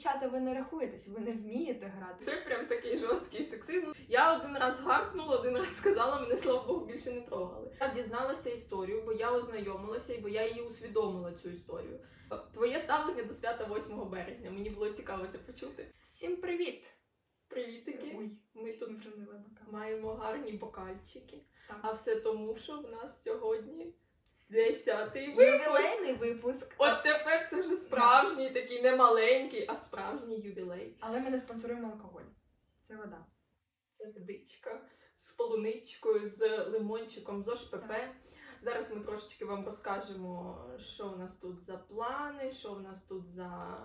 дівчата, ви не рахуєтесь, ви не вмієте грати. Це прям такий жорсткий сексизм. Я один раз гаркнула, один раз сказала, мене слава Богу більше не трогали. Я дізналася історію, бо я ознайомилася і бо я її усвідомила цю історію. Твоє ставлення до свята 8 березня. Мені було цікаво це почути. Всім привіт! Привітики! Ой, Ми тут маємо гарні бокальчики. Так. А все тому, що в нас сьогодні 10-й випуск. Ювілейний випуск. От тепер це вже справжній такий не маленький, а справжній ювілей. Але ми не спонсоруємо алкоголь. Це вода. Це водичка з полуничкою, з лимончиком, з ОШПП. Так. Зараз ми трошечки вам розкажемо, що у нас тут за плани, що у нас тут за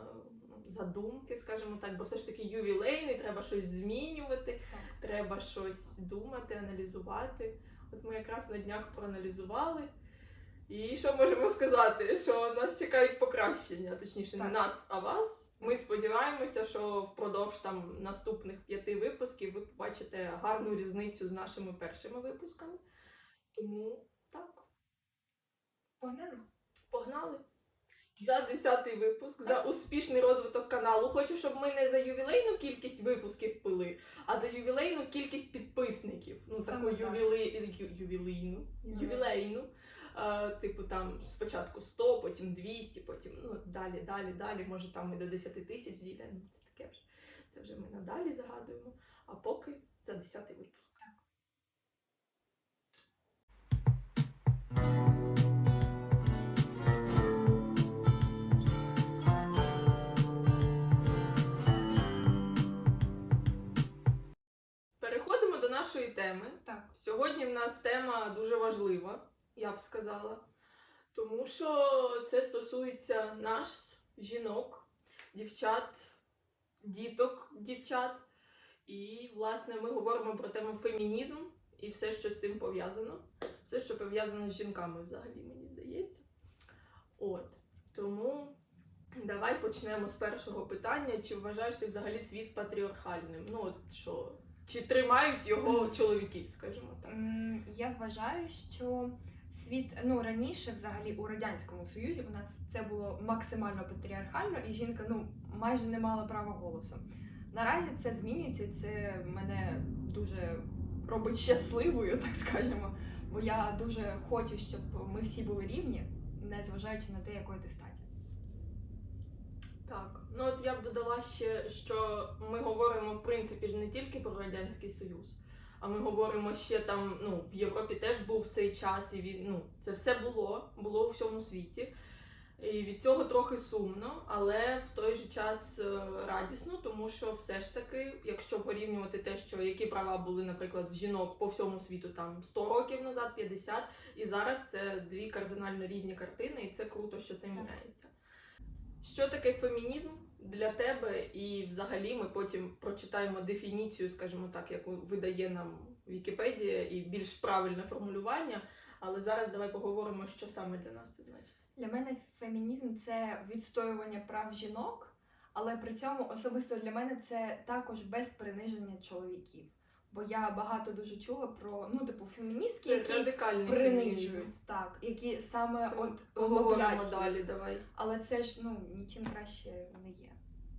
ну, задумки, скажімо так, бо все ж таки ювілейний, треба щось змінювати, треба щось думати, аналізувати. От ми якраз на днях проаналізували. І що можемо сказати? Що нас чекають покращення, точніше, не нас, а вас. Ми сподіваємося, що впродовж там наступних п'яти випусків ви побачите гарну різницю з нашими першими випусками. Тому так, Погнали. погнали. За десятий випуск, за успішний розвиток каналу. Хочу, щоб ми не за ювілейну кількість випусків пили, а за ювілейну кількість підписників. Ну, Саме таку так. ювілей... ю- ювілейну. ювілейну. Типу там спочатку 100, потім 200, потім ну, далі, далі, далі, може там і до 10 тисяч дійде. Ну, це таке вже. Це вже ми надалі загадуємо. А поки за 10 випуск. Переходимо до нашої теми. Так. Сьогодні в нас тема дуже важлива, я б сказала. Тому що це стосується нас, жінок, дівчат, діток, дівчат. І, власне, ми говоримо про тему фемінізм і все, що з цим пов'язано. Все, що пов'язано з жінками, взагалі, мені здається. От. Тому давай почнемо з першого питання. Чи вважаєш ти взагалі світ патріархальним? Ну, от що, чи тримають його чоловіки, скажімо так? Я вважаю, що світ ну раніше, взагалі, у радянському союзі у нас це було максимально патріархально, і жінка ну майже не мала права голосу. Наразі це змінюється, це мене дуже робить щасливою, так скажемо. Бо я дуже хочу, щоб ми всі були рівні, незважаючи на те, якої ти статі. Так, ну от я б додала ще, що ми говоримо в принципі ж не тільки про радянський союз, а ми говоримо ще там. Ну в Європі теж був цей час, і він ну це все було, було у всьому світі. І від цього трохи сумно, але в той же час е, радісно, тому що все ж таки, якщо порівнювати те, що які права були, наприклад, в жінок по всьому світу там 100 років назад, 50, і зараз це дві кардинально різні картини, і це круто, що це міняється. Що таке фемінізм для тебе? І взагалі ми потім прочитаємо дефініцію, скажімо так, яку видає нам Вікіпедія, і більш правильне формулювання. Але зараз давай поговоримо, що саме для нас це значить. Для мене фемінізм це відстоювання прав жінок, але при цьому особисто для мене це також без приниження чоловіків. Бо я багато дуже чула про ну, типу, феміністки, Це які принижують, так, які саме Це от поговоримо далі. Давай Але це ж ну нічим краще не є.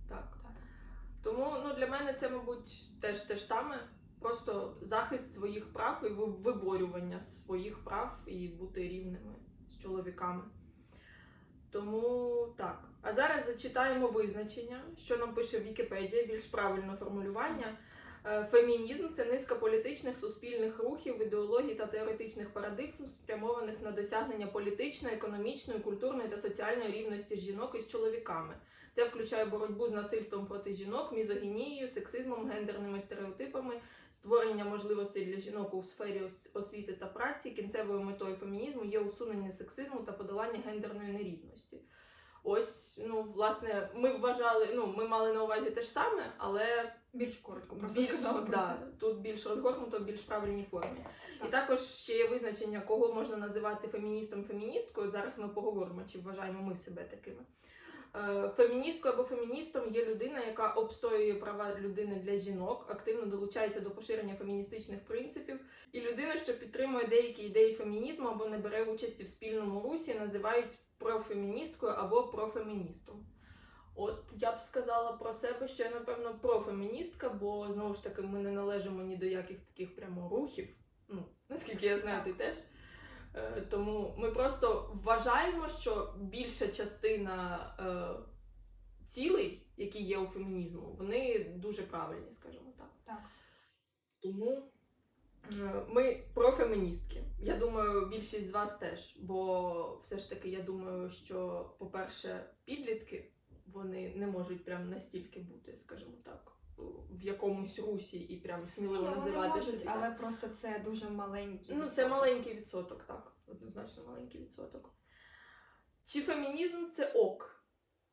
так. Так. Тому ну для мене це, мабуть, теж те ж саме. Просто захист своїх прав і виборювання своїх прав і бути рівними з чоловіками. Тому так. А зараз зачитаємо визначення, що нам пише Вікіпедія, більш правильне формулювання. Е, Фемінізм це низка політичних суспільних рухів, ідеологій та теоретичних парадигм, спрямованих на досягнення політичної, економічної, культурної та соціальної рівності жінок із чоловіками. Це включає боротьбу з насильством проти жінок, мізогінією, сексизмом, гендерними стереотипами, створення можливостей для жінок у сфері освіти та праці. Кінцевою метою фемінізму є усунення сексизму та подолання гендерної нерівності. Ось, ну, власне, ми вважали, ну, ми мали на увазі те ж саме, але Більш коротко просто більш, сказала про да, це. тут більш розгорнуто, в більш правильній формі. Так. І також ще є визначення, кого можна називати феміністом феміністкою. Зараз ми поговоримо, чи вважаємо ми себе такими. Е, Феміністкою або феміністом є людина, яка обстоює права людини для жінок, активно долучається до поширення феміністичних принципів, і людина, що підтримує деякі ідеї фемінізму або не бере участі в спільному русі, називають профеміністкою або профеміністом. От я б сказала про себе, що я напевно профеміністка, бо знову ж таки ми не належимо ні до яких таких прямо рухів. Ну, наскільки я знаю, ти теж. Е, Тому ми просто вважаємо, що більша частина е, цілей, які є у фемінізму, вони дуже правильні, скажімо так. Так. Тому е, ми профеміністки. Я думаю, більшість з вас теж. Бо все ж таки, я думаю, що, по-перше, підлітки вони не можуть прям настільки бути, скажімо так, в якомусь русі і прям сміливо Ну, називати можуть, собі. але так. просто це дуже маленький. Ну, це маленький відсоток, так. Однозначно маленький відсоток. Чи фемінізм це ок?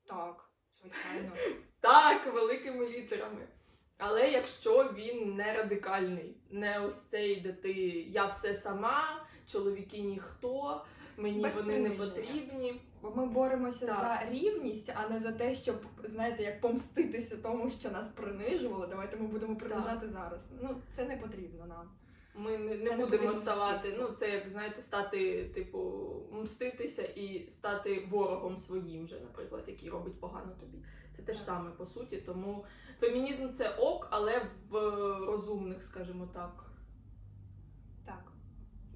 Так, звичайно. Так, великими літерами. Але якщо він не радикальний, не ось цей, де ти я все сама, чоловіки ніхто, мені Без вони не приниження. потрібні. Бо ми боремося Так. за рівність, а не за те, щоб знаєте, як помститися тому, що нас принижували. Давайте ми будемо принижати зараз. Ну це не потрібно нам. Ми не, не Це не будемо потрібно ставати. суспільству. Ну, це як знаєте, стати, типу, мститися і стати ворогом своїм же, наприклад, який робить погано тобі. Це те ж Так. саме по суті. Тому фемінізм це ок, але в розумних, скажімо. Так,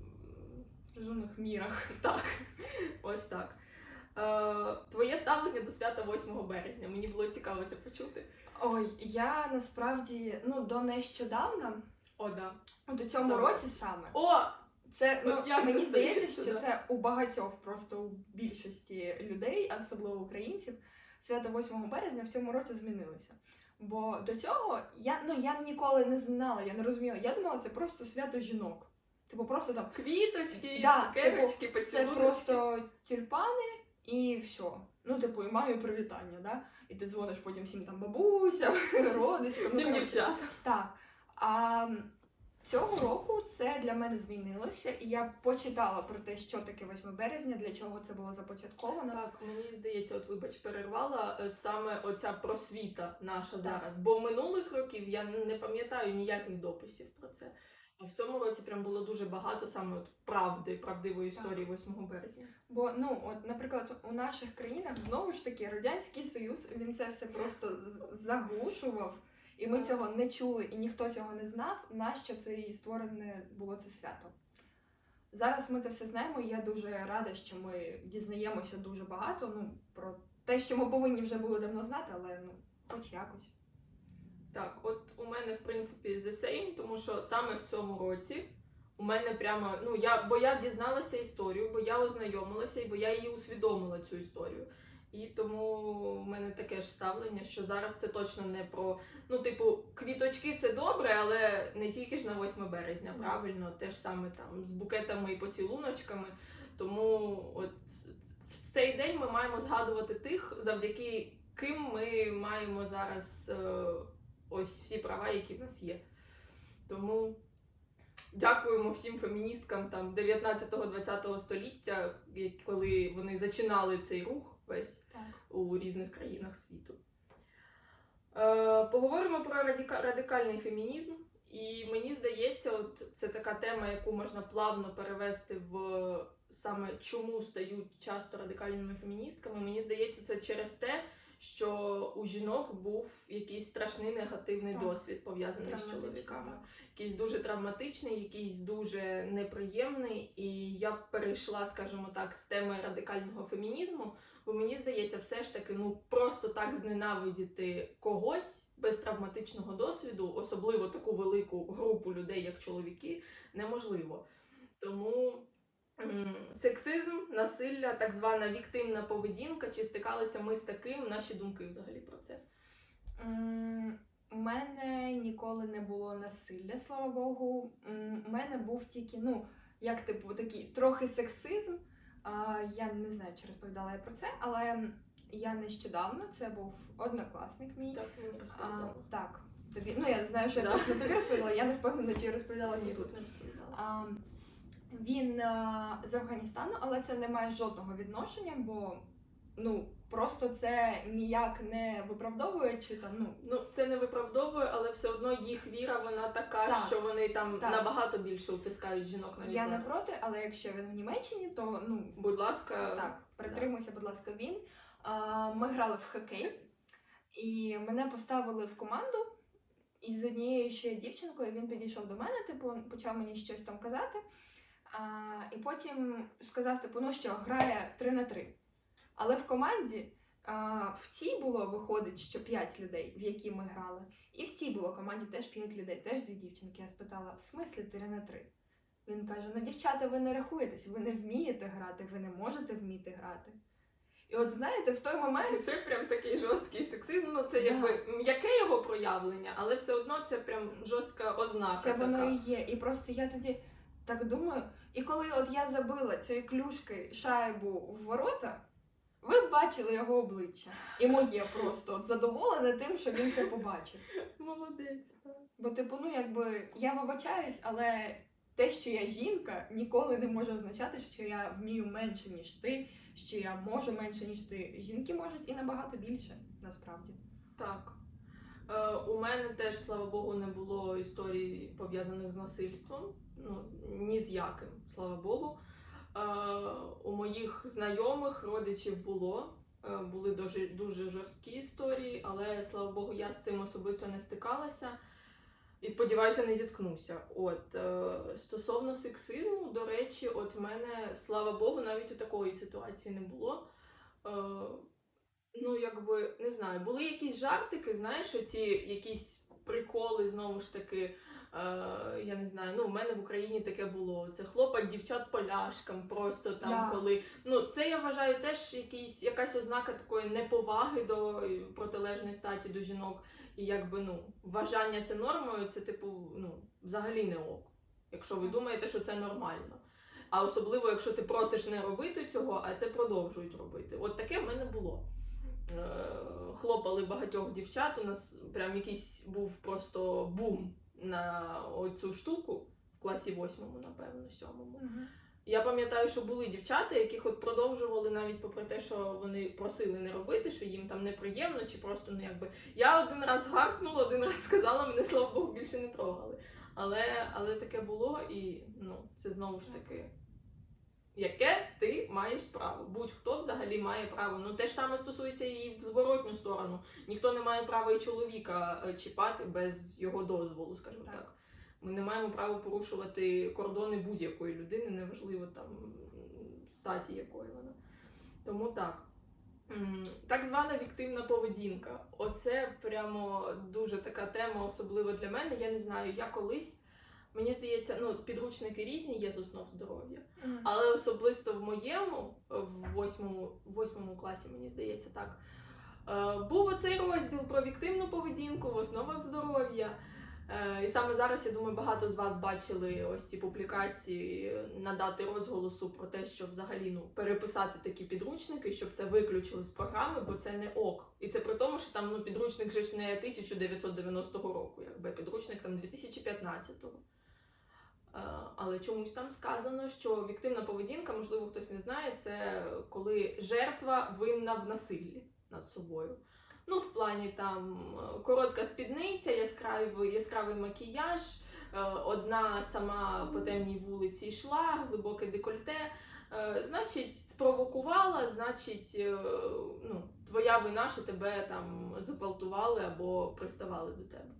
м, в розумних мірах. Так, ось так. Е, твоє ставлення до свята 8 березня. Мені було цікаво це почути. Ой, я насправді ну до нещодавна, О, да. от у цьому Саме. році саме. О! Це ну От як мені це здається, що да? це у багатьох, просто у більшості людей, особливо українців, свято 8 березня в цьому році змінилося. Бо до цього я ну я ніколи не знала, я не розуміла. Я думала, це просто свято жінок. Типу, просто там Квіточки, Да, цукерочки, це поцілуночки. просто тюльпани і все. Ну, типу, і мамі привітання, да? І ти дзвониш потім всім там бабусям, родичкам. ну, Всім коротше, дівчатам. Так. А м, цього року це для мене змінилося, і я почитала про те, що таке 8 березня, для чого це було започатковано. Так, мені здається, от вибач, перервала е, саме оця просвіта наша Так. зараз. Бо минулих років я не пам'ятаю ніяких дописів про це. А в цьому році прям було дуже багато саме от правди, правдивої Так. історії 8 березня. Бо, ну, от, наприклад, у наших країнах знову ж таки Радянський Союз він це все просто заглушував, і ми цього не чули, і ніхто цього не знав, нащо це і створене було це свято. Зараз ми це все знаємо, і я дуже рада, що ми дізнаємося дуже багато ну, про те, що ми повинні вже були давно знати, але ну, хоч якось. Так, от у мене в принципі the same, тому що саме в цьому році у мене прямо ну я бо я дізналася історію, бо я ознайомилася і бо я її усвідомила цю історію. І тому в мене таке ж ставлення, що зараз це точно не про ну, типу, квіточки це добре, але не тільки ж на 8 березня, правильно, те ж саме там з букетами і поцілуночками. Тому от цей день ми маємо згадувати тих, завдяки ким ми маємо зараз е, ось всі права, які в нас є. Тому дякуємо всім феміністкам там 19-20 століття, коли вони зачинали цей рух весь Так. у різних країнах світу. Е, поговоримо про радика- радикальний фемінізм. І мені здається, от це така тема, яку можна плавно перевести в саме чому стають часто радикальними феміністками. Мені здається, це через те, що у жінок був якийсь страшний негативний Так. досвід пов'язаний з чоловіками якийсь дуже травматичний, якийсь дуже неприємний. І я перейшла, скажімо так, з теми радикального фемінізму, бо мені здається, все ж таки, ну просто так зненавидіти когось без травматичного досвіду, особливо таку велику групу людей, як чоловіки, неможливо. Тому. Сексизм, насилля, так звана віктимна поведінка, чи стикалися ми з таким, наші думки взагалі про це. У мене ніколи не було насилля, слава Богу. У мене був тільки, ну, як типу, такий трохи сексизм. А, я не знаю, чи розповідала я про це, але я нещодавно, це був однокласник мій. Так, мені А, так, тобі. Ну, я знаю, що я точно тобі розповідала, я не впевнена, чи я розповідала Ні, тут не розповідала. А, він а, з Афганістану, але це не має жодного відношення, бо ну просто це ніяк не виправдовує чи там ну Ну, це не виправдовує, але все одно їх віра вона така, Так. що вони там Так. набагато більше утискають жінок навіть я не проти, але якщо він в Німеччині, то ну Будь ласка, так, притримуйся, будь ласка, він. А, ми грали в хокей. І мене поставили в команду із однією ще дівчинкою. Він підійшов до мене, типу, почав мені щось там казати. А, і потім сказав: типу, ну що, грає 3 на 3. Але в команді а, в цій було виходить, що 5 людей, в якій ми грали. І в цій було команді теж 5 людей, теж дві дівчинки. Я спитала, в смислі 3 на 3? Він каже: ну, дівчата, ви не рахуєтесь, ви не вмієте грати, ви не можете вміти грати. І от знаєте, в той момент Це прям такий жорсткий сексизм. Ну це якби м'яке його проявлення, але все одно це прям жорстка ознака. це воно і є. І просто я тоді так думаю. І коли от я забила цієї клюшки шайбу в ворота, ви б бачили його обличчя. І моє просто от задоволене тим, що він це побачив. Молодець. так. Бо, типу, ну якби я вибачаюсь, але те, що я жінка, ніколи не може означати, що я вмію менше, ніж ти, що я можу менше, ніж ти. Жінки можуть і набагато більше, насправді. Так. Е, у мене теж, слава Богу, не було історій пов'язаних з насильством. Ну, ні з яким, слава Богу. Е, у моїх знайомих родичів було. Е, були дуже, дуже жорсткі історії, але слава Богу, я з цим особисто не стикалася. І сподіваюся, не зіткнуся. От стосовно сексизму, до речі, от в мене, слава Богу, навіть у такої ситуації не було. Ну, якби не знаю, були якісь жартики, знаєш, оці якісь приколи, знову ж таки. Е, я не знаю, ну в мене в Україні таке було. Це хлопать дівчат поляшкам, просто там Да. коли. Ну, це я вважаю теж якийсь, якась ознака такої неповаги до е, протилежної статі до жінок. І якби ну, вважання це нормою, це типу, ну, взагалі не ок. Якщо ви думаєте, що це нормально. А особливо, якщо ти просиш не робити цього, а це продовжують робити. От таке в мене було. Е, Хлопали багатьох дівчат. У нас прям якийсь був просто бум на оцю штуку в класі восьмому, напевно, сьомому. Я пам'ятаю, що були дівчата, яких от продовжували навіть попри те, що вони просили не робити, що їм там неприємно, чи просто ну якби. Я один раз гаркнула, один раз сказала, мене слава Богу, більше не трогали. Але, але таке було, і ну, це знову ж таки. Яке ти маєш право? Будь-хто взагалі має право. Ну те ж саме стосується і в зворотню сторону. Ніхто не має права і чоловіка е, чіпати без його дозволу, скажімо так. Так. Ми не маємо права порушувати кордони будь-якої людини, неважливо там статі якої вона. Тому так. Так звана віктивна поведінка. Оце прямо дуже така тема, особливо для мене. Я не знаю, я колись. Мені здається, ну підручники різні є з основ здоров'я. Мгм. Але особисто в моєму, в восьмому, восьмому класі, мені здається, так. е, Був оцей розділ про віктивну поведінку в основах здоров'я. Е, І саме зараз, я думаю, багато з вас бачили ось ці публікації надати розголосу про те, що взагалі ну, переписати такі підручники, щоб це виключили з програми, бо це не ок. І це при тому, що там ну, підручник же ж не 1990 року, якби підручник там 2015-го. Е, Але чомусь там сказано, що віктивна поведінка, можливо, хтось не знає, це коли жертва винна в насиллі над собою. Ну, в плані там е, коротка спідниця, яскравий, яскравий макіяж, е, одна сама по темній вулиці йшла, глибоке декольте. Значить, спровокувала, значить, ну, твоя вина, що тебе там зґвалтували або приставали до тебе.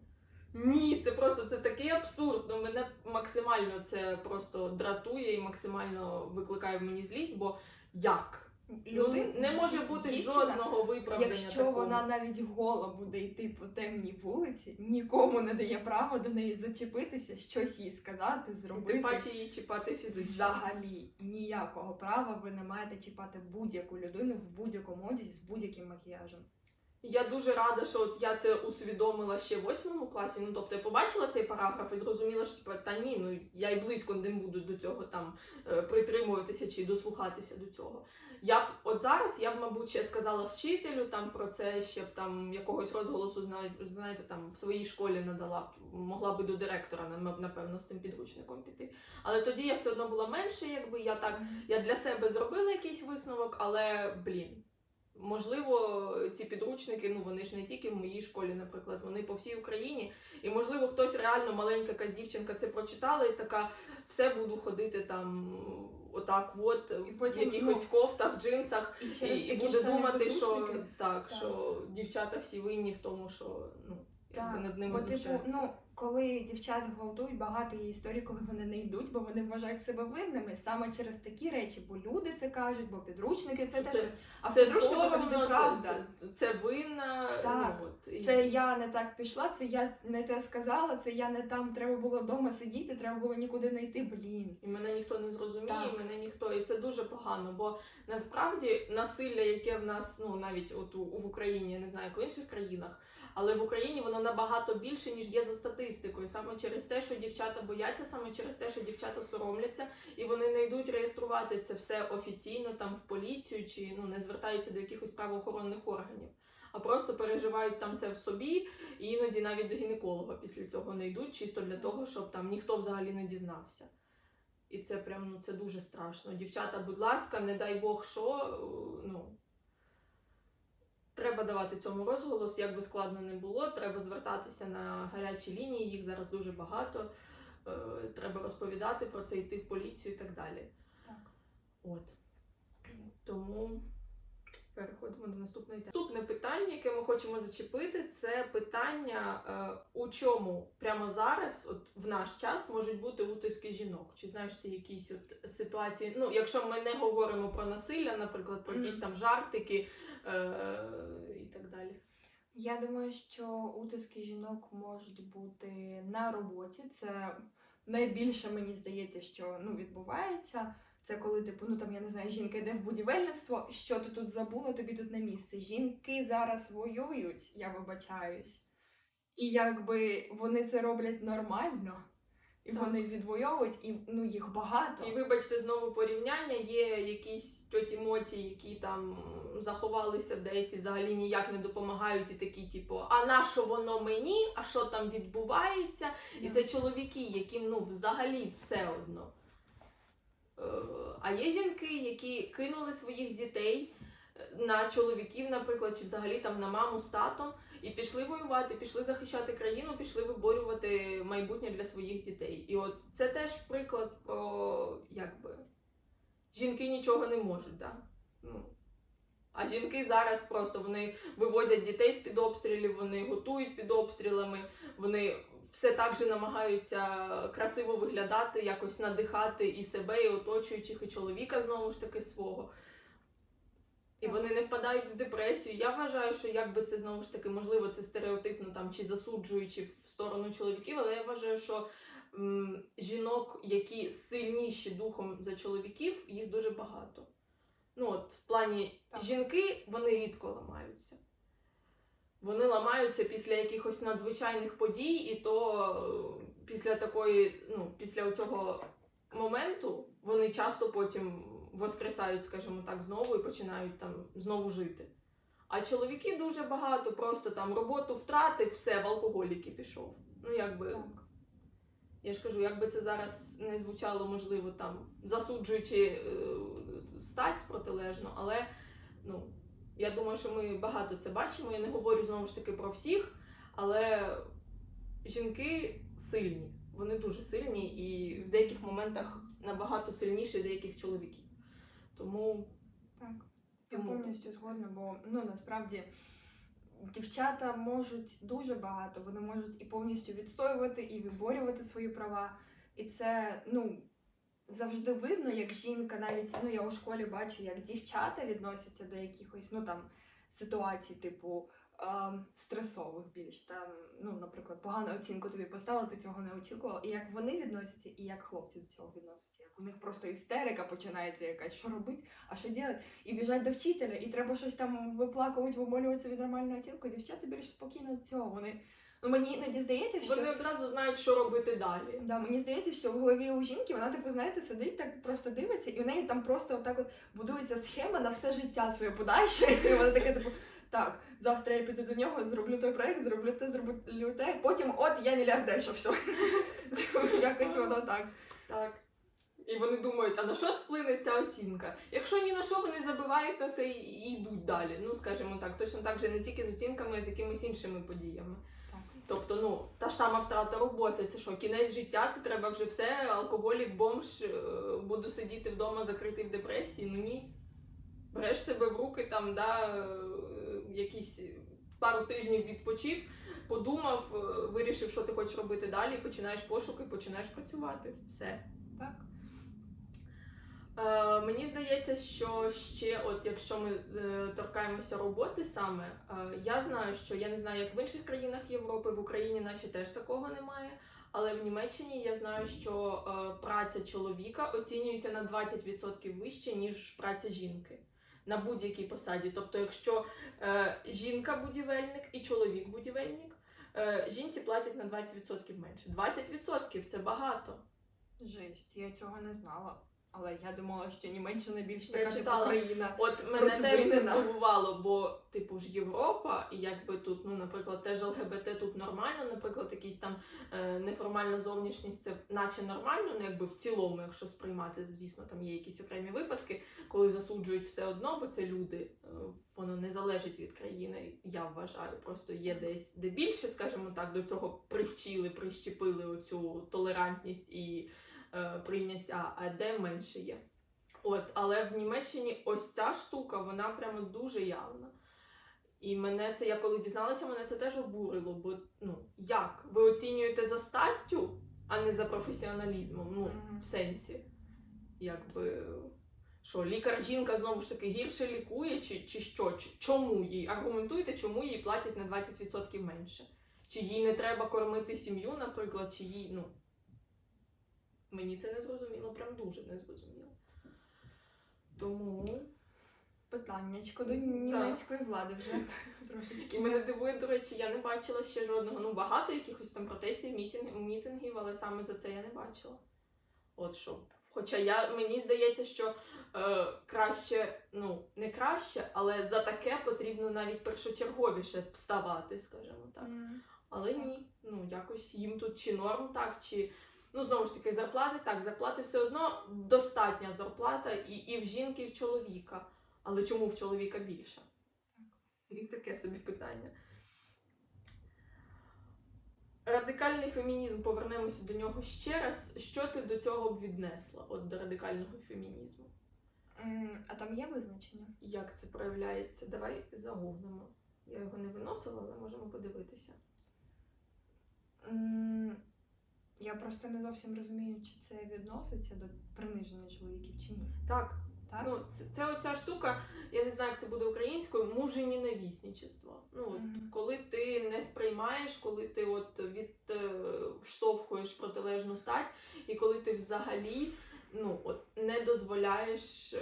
Ні, це просто це такий абсурд. Ну, мене максимально це просто дратує і максимально викликає в мені злість, бо як? Люди, ну, не може бути дівчина, жодного виправдання. Якщо такого. вона навіть гола буде йти по темній вулиці, нікому не дає права до неї зачепитися, щось їй сказати, Тим зробити. паче її чіпати фізично. Взагалі ніякого права ви не маєте чіпати будь-яку людину в будь-якому одязі з будь-яким макіяжем. Я дуже рада, що от я це усвідомила ще в восьмому класі. Ну тобто я побачила цей параграф і зрозуміла, що типу, та ні, ну я й близько не буду до цього там е, притримуватися чи дослухатися до цього. Я б от зараз я б, мабуть, ще сказала вчителю там про це, ще б там якогось розголосу зна- знаєте, там в своїй школі надала б, могла би до директора напевно з цим підручником піти. Але тоді я все одно була менше, якби я так я для себе зробила якийсь висновок, але блін. Можливо, ці підручники, ну вони ж не тільки в моїй школі, наприклад, вони по всій Україні. І можливо, хтось реально маленька якась дівчинка це прочитала і така, все буду ходити там отак, от І в потім, якихось кофтах, джинсах, І і, і буде думати, що так, Так. що дівчата всі винні в тому, що ну якби над ними бо типу, ну коли дівчат гвалтують, багато є історій, коли вони не йдуть, бо вони вважають себе винними саме через такі речі, бо люди це кажуть, бо підручники це, Це- теж а це підручнику завжди правда. це, це, це винна. Так. Ну, от, і- Це я не так пішла, це я не те сказала, це я не там. Треба було вдома сидіти, треба було нікуди не йти. Блін. І мене ніхто не зрозуміє, Так. і мене ніхто, і це дуже погано. Бо насправді насилля, яке в нас, ну навіть от у, в Україні, я не знаю, як в інших країнах, але в Україні воно набагато більше, ніж є за статистикою. Саме через те, що дівчата бояться, саме через те, що дівчата соромляться, і вони не йдуть реєструвати це все офіційно там в поліцію чи ну не звертаються до якихось правоохоронних органів. А просто переживають там це в собі, і іноді навіть до гінеколога після цього не йдуть, чисто для того, щоб там ніхто взагалі не дізнався. І це прям ну це дуже страшно. Дівчата, будь ласка, не дай Бог що. е, Ну треба давати цьому розголос, як би складно не було. Треба звертатися на гарячі лінії, їх зараз дуже багато. Е, Треба розповідати про це, йти в поліцію і так далі. Так. От. Тому переходимо до наступної теми. Наступне питання, яке ми хочемо зачепити, це питання, е, у чому прямо зараз, от в наш час, можуть бути утиски жінок. Чи знаєш ти якісь от ситуації? Ну, якщо ми не говоримо про насилля, наприклад, про якісь там жартики е, і так далі. Я думаю, що утиски жінок можуть бути на роботі. Це найбільше мені здається, що ну відбувається. Це коли, типу, ну там я не знаю, жінка йде в будівельництво. Що ти тут забула? Тобі тут не місце. Жінки зараз воюють, я вибачаюсь. І якби вони це роблять нормально, і Так. вони відвоюють, і ну їх багато. І вибачте знову порівняння. Є якісь тьоті моті, які там заховалися десь і взагалі ніяк не допомагають, і такі, типу, а на що воно мені? А що там відбувається? І це чоловіки, яким ну взагалі все одно. Е, А є жінки, які кинули своїх дітей е, на чоловіків, наприклад, чи взагалі там на маму з татом, і пішли воювати, пішли захищати країну, пішли виборювати майбутнє для своїх дітей. І от це теж приклад про якби жінки нічого не можуть, да? Ну. А жінки зараз просто вони вивозять дітей з під обстрілів, вони готують під обстрілами, вони все так же намагаються красиво виглядати, якось надихати і себе, і оточуючих, і чоловіка знову ж таки свого. І Так. вони не впадають в депресію. Я вважаю, що якби це знову ж таки можливо це стереотипно там чи засуджуючи в сторону чоловіків, але я вважаю, що м, жінок, які сильніші духом за чоловіків, їх дуже багато. Ну от в плані Так. жінки вони рідко ламаються. Вони ламаються після якихось надзвичайних подій, і то е, після такої, ну, після цього моменту вони часто потім воскресають, скажімо так, знову і починають там знову жити. А чоловіки дуже багато, просто там роботу втратив, все, в алкоголіки пішов. Ну, якби, Так. я ж кажу, якби це зараз не звучало, можливо, там засуджуючи е, стать протилежно, але ну, я думаю, що ми багато це бачимо. Я не говорю знову ж таки про всіх, але жінки сильні, вони дуже сильні і в деяких моментах набагато сильніші деяких чоловіків. Тому Так, я Тому- повністю згодна, бо ну насправді дівчата можуть дуже багато, вони можуть і повністю відстоювати, і виборювати свої права. І це ну завжди видно, як жінка, навіть ну я у школі бачу, як дівчата відносяться до якихось ну там ситуацій, типу. ем, Стресових більш там, ну, наприклад, погану оцінку тобі поставили, ти цього не очікував. І як вони відносяться, і як хлопці до цього відносяться. Як у них просто істерика починається якась, що робить, а що робити? і біжать до вчителя, і треба щось там виплакувати, вимолюватися від нормальної оцінки. Дівчата більш спокійно до цього. Вони ну мені іноді здається, що вони одразу знають, що робити далі. да, мені здається, що в голові у жінки вона, типу, знаєте, сидить так просто дивиться, і у неї там просто отак от будується схема на все життя своє подальше. І вона така, типу, так, завтра я піду до нього, зроблю той проект, зроблю те, зроблю те. Потім от я мільярдерша, все. Якось воно так. Так. І вони думають, а на що вплине ця оцінка? Якщо ні на що вони забивають на це і йдуть далі. Ну скажімо так, точно так же не тільки з оцінками, а з якимись іншими подіями. Тобто, ну та ж сама втрата роботи, це що, кінець життя, це треба вже все, алкоголік, бомж, е, буду сидіти вдома, закритий в депресії. Ну ні. Береш себе в руки, там, да, е, якісь пару тижнів відпочив, подумав, е, вирішив, що ти хочеш робити далі, починаєш пошуки, починаєш працювати. Все. Так. Е, мені здається, що ще, от якщо ми е, торкаємося роботи саме, е, я знаю, що я не знаю, як в інших країнах Європи, в Україні, наче теж такого немає. Але в Німеччині я знаю, що е, праця чоловіка оцінюється на 20% вище, ніж праця жінки на будь-якій посаді. Тобто, якщо е, жінка будівельник і чоловік будівельник, е, жінці платять на 20% менше. 20% це багато. Жесть, я цього не знала. Але я думала, що Німеччина більш Я така типу читала. країна. От мене теж це Розвинена. здивувало, бо типу ж Європа, і якби тут, ну, наприклад, теж ЛГБТ тут нормально, наприклад, якийсь там е, неформальна зовнішність, це наче нормально, ну якби в цілому, якщо сприймати, звісно, там є якісь окремі випадки, коли засуджують все одно, бо це люди, е, воно не залежить від країни, я вважаю. Просто є десь де більше, скажімо так, до цього привчили, прищепили оцю толерантність і прийняття, а де менше є. От, але в Німеччині ось ця штука, вона прямо дуже явна. І мене це, я коли дізналася, мене це теж обурило. Бо ну як? Ви оцінюєте за статтю, а не за професіоналізмом. Ну, в сенсі. Якби. Що, лікар жінка знову ж таки гірше лікує, чи, чи що? Чому їй? Аргументуйте, чому їй платять на 20% менше? Чи їй не треба кормити сім'ю, наприклад, чи їй, ну. Мені це не зрозуміло, прям дуже не зрозуміло. Тому. Питаннячко до німецької влади вже трошечки. І мене дивує, до речі, я не бачила ще жодного. Ну, багато якихось там протестів, мітинг, мітингів, але саме за це я не бачила. От що. Хоча я, мені здається, що е, краще, ну, не краще, але за таке потрібно навіть першочерговіше вставати, скажімо так. М, Але ні, ну якось їм тут чи норм так, чи ну знову ж таки зарплати так, зарплати все одно достатня зарплата і, і в жінки, і в чоловіка. Але чому в чоловіка більше? Таке собі питання. Радикальний фемінізм, повернемося до нього ще раз. Що ти до цього б віднесла? От до радикального фемінізму? А там є визначення? Як це проявляється? Давай загуглимо. Я його не виносила, але можемо подивитися. Я просто не зовсім розумію, чи це відноситься до приниження чоловіків чи ні. Так, Так? Ну, це, це оця штука, я не знаю, як це буде українською, муженінавісничество. Ну, от, Мгм. коли ти не сприймаєш, коли ти от відштовхуєш протилежну стать, і коли ти взагалі ну, от, не дозволяєш е,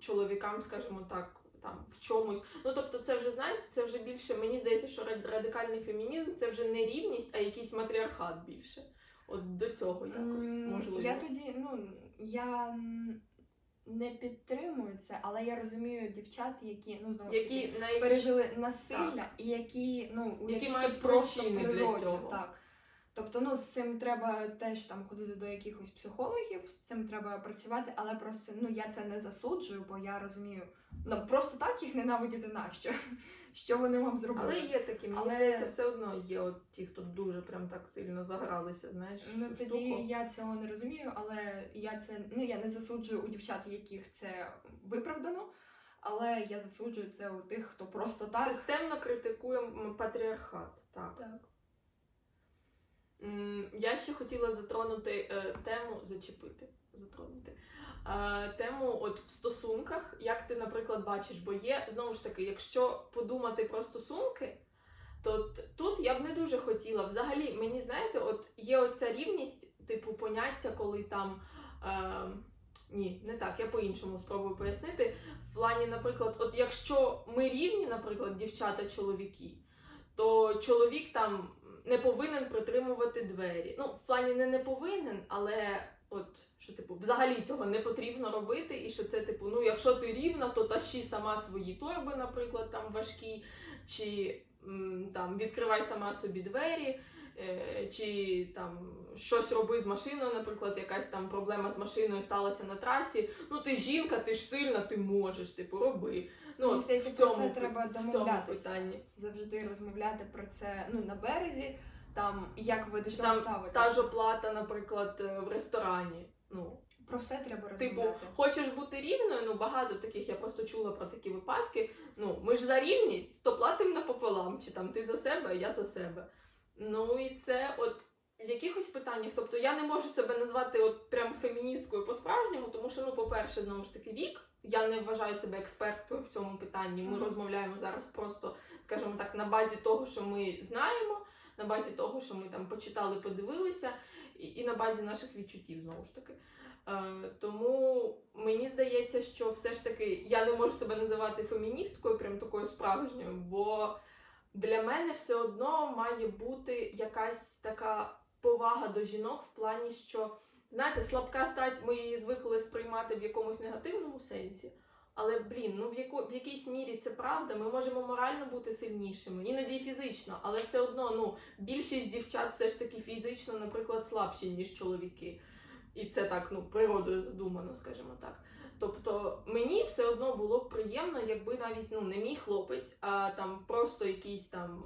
чоловікам, скажімо так, там в чомусь. Ну тобто, це вже знаєте, це вже більше. Мені здається, що рад- радикальний фемінізм це вже не рівність, а якийсь матріархат більше. От до цього якось можливо. Я тоді, ну, я не підтримую це, але я розумію дівчат, які, ну, знову які на якісь... пережили насилля і які, ну, у Які яких мають просто причини для цього. Так. Тобто, ну, з цим треба теж там ходити до якихось психологів, з цим треба працювати, але просто ну я це не засуджую, бо я розумію, ну просто так їх ненавидіти нащо? Що вони вам зробили? Але є такі, мені Але- здається, все одно є от ті, хто дуже прям так сильно загралися, знаєш. Ну тоді штуку. я цього не розумію, але я це ну я не засуджую у дівчат, яких це виправдано. Але я засуджую це у тих, хто просто так. Системно критикує патріархат. Так. Так. Я ще хотіла затронути е, тему, зачепити, затронути. Е, тему от в стосунках, як ти, наприклад, бачиш, бо є знову ж таки, якщо подумати про стосунки, то тут я б не дуже хотіла. Взагалі, мені знаєте, от є оця рівність, типу поняття, коли там. Е, ні, не так, я по-іншому спробую пояснити. В плані, наприклад, от якщо ми рівні, наприклад, дівчата-чоловіки, то чоловік там не повинен притримувати двері. Ну, в плані не не повинен, але от що, типу, взагалі цього не потрібно робити, і що це, типу, ну, якщо ти рівна, то тащи сама свої торби, наприклад, там важкі, чи там відкривай сама собі двері, е, чи там щось роби з машиною, наприклад, якась там проблема з машиною сталася на трасі. Ну ти жінка, ти ж сильна, ти можеш, типу, роби. Ну, Мені здається, в про це треба цьому питанні. Завжди розмовляти про це ну, на березі, там як ви до Чи цього там ставитесь. Та ж оплата, наприклад, е, в ресторані. Ну, Про все треба Типу, хочеш бути рівною, ну багато таких, я просто чула про такі випадки. Ну, ми ж за рівність, то платимо напополам, чи там ти за себе, а я за себе. Ну і це от в якихось питаннях. Тобто я не можу себе назвати от прям феміністкою по-справжньому, тому що, ну, по-перше, знову ж таки, вік. Я не вважаю себе експертою в цьому питанні. Ми Мгм. розмовляємо зараз просто, скажімо так, на базі того, що ми знаємо, на базі того, що ми там почитали, подивилися, і, і на базі наших відчуттів, знову ж таки. Е, тому мені здається, що все ж таки я не можу себе називати феміністкою, прям такою справжньою, бо для мене все одно має бути якась така повага до жінок в плані, що знаєте, слабка стать ми її звикли сприймати в якомусь негативному сенсі. Але блін, ну в яко, в якійсь мірі це правда. Ми можемо морально бути сильнішими, іноді і фізично, але все одно ну більшість дівчат все ж таки фізично, наприклад, слабші ніж чоловіки. І це так, ну, природою задумано, скажімо так. Тобто мені все одно було б приємно, якби навіть ну, не мій хлопець, а там просто якийсь там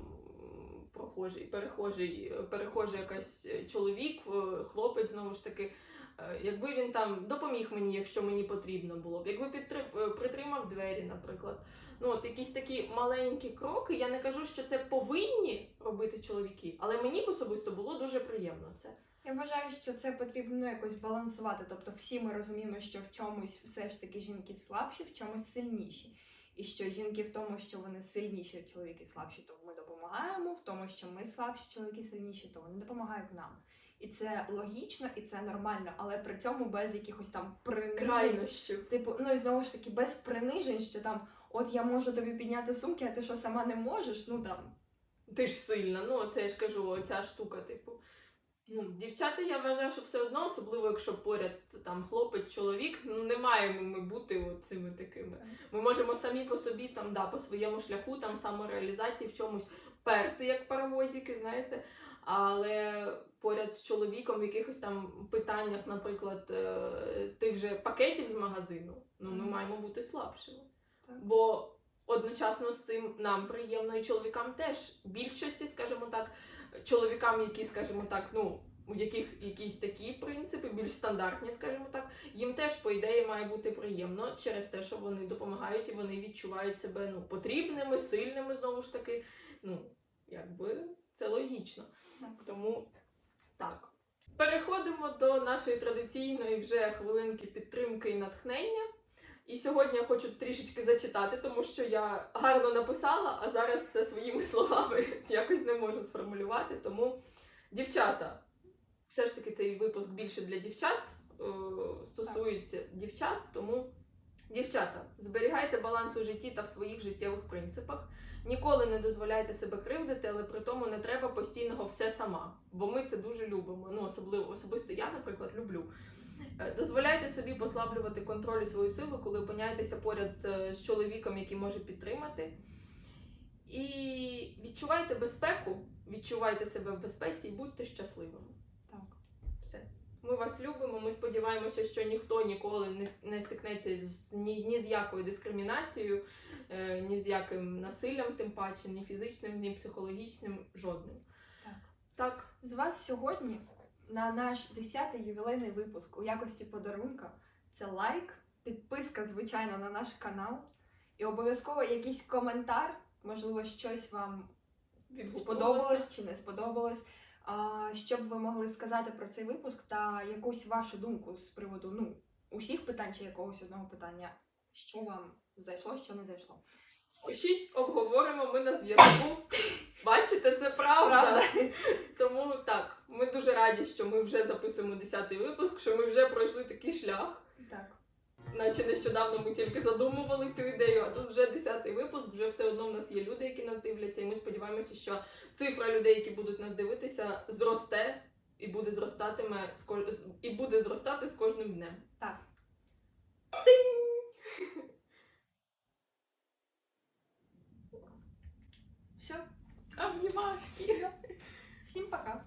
прохожий, перехожий, перехожий якась е, чоловік, хлопець, знову ж таки, е, якби він там допоміг мені, якщо мені потрібно було б, якби підтри- е, притримав двері, наприклад. Ну, от якісь такі маленькі кроки. Я не кажу, що це повинні робити чоловіки, але мені б особисто було дуже приємно це. Я вважаю, що це потрібно якось балансувати. Тобто всі ми розуміємо, що в чомусь все ж таки жінки слабші, в чомусь сильніші. І що жінки в тому, що вони сильніші, чоловіки слабші, то ми допомагаємо. В тому, що ми слабші, чоловіки сильніші, то вони допомагають нам. І це логічно і це нормально, але при цьому без якихось там принижень. Крайнощів. Типу, ну і знову ж таки, без принижень, що там, от я можу тобі підняти сумки, а ти що сама не можеш, ну там. Ти ж сильна. Ну, це я ж кажу, оця штука, типу. Ну, дівчата, я вважаю, що все одно, особливо якщо поряд там хлопець, чоловік, ну не маємо ми бути цими такими. Ми можемо самі по собі, там, да, по своєму шляху, там самореалізації в чомусь перти, як паровозики, знаєте. Але поряд з чоловіком в якихось там питаннях, наприклад, е, тих же пакетів з магазину, ну ми маємо бути слабшими. Так. Бо одночасно з цим нам приємно і чоловікам теж більшості, скажімо так, чоловікам, які, скажімо так, ну. У яких якісь такі принципи, більш стандартні, скажімо так, їм теж, по ідеї, має бути приємно через те, що вони допомагають і вони відчувають себе ну, потрібними, сильними, знову ж таки. Ну, якби це логічно. Тому так. Переходимо до нашої традиційної вже хвилинки підтримки і натхнення. І сьогодні я хочу трішечки зачитати, тому що я гарно написала, а зараз це своїми словами якось не можу сформулювати. Тому, дівчата, все ж таки цей випуск більше для дівчат е, стосується дівчат. Тому, дівчата, зберігайте баланс у житті та в своїх життєвих принципах. Ніколи не дозволяйте себе кривдити, але при тому не треба постійного все сама, бо ми це дуже любимо. Ну, особливо особисто я, наприклад, люблю. Е, Дозволяйте собі послаблювати контроль і свою силу, коли опиняєтеся поряд е, з чоловіком, який може підтримати. І відчувайте безпеку, відчувайте себе в безпеці і будьте щасливими. Ми вас любимо. Ми сподіваємося, що ніхто ніколи не, не стикнеться з ні, ні з якою дискримінацією, е, ні з яким насиллям, тим паче, ні фізичним, ні психологічним, жодним. Так. Так, З вас сьогодні на наш 10-й ювілейний випуск у якості подарунка це лайк, підписка, звичайно, на наш канал. І обов'язково якийсь коментар, можливо, щось вам сподобалось чи не сподобалось. Що б ви могли сказати про цей випуск та якусь вашу думку з приводу ну, усіх питань чи якогось одного питання, що вам зайшло, що не зайшло. Пишіть, обговоримо, ми на зв'язку. Бачите, це правда. Правда? Тому так, ми дуже раді, що ми вже записуємо 10-й випуск, що ми вже пройшли такий шлях. Так. Наче нещодавно ми тільки задумували цю ідею, а тут вже 10-й випуск, вже все одно в нас є люди, які нас дивляться, і ми сподіваємося, що цифра людей, які будуть нас дивитися, зросте і буде зростатиме і буде зростати з кожним днем. Так. Тинь! Все, важкі. Всім пока!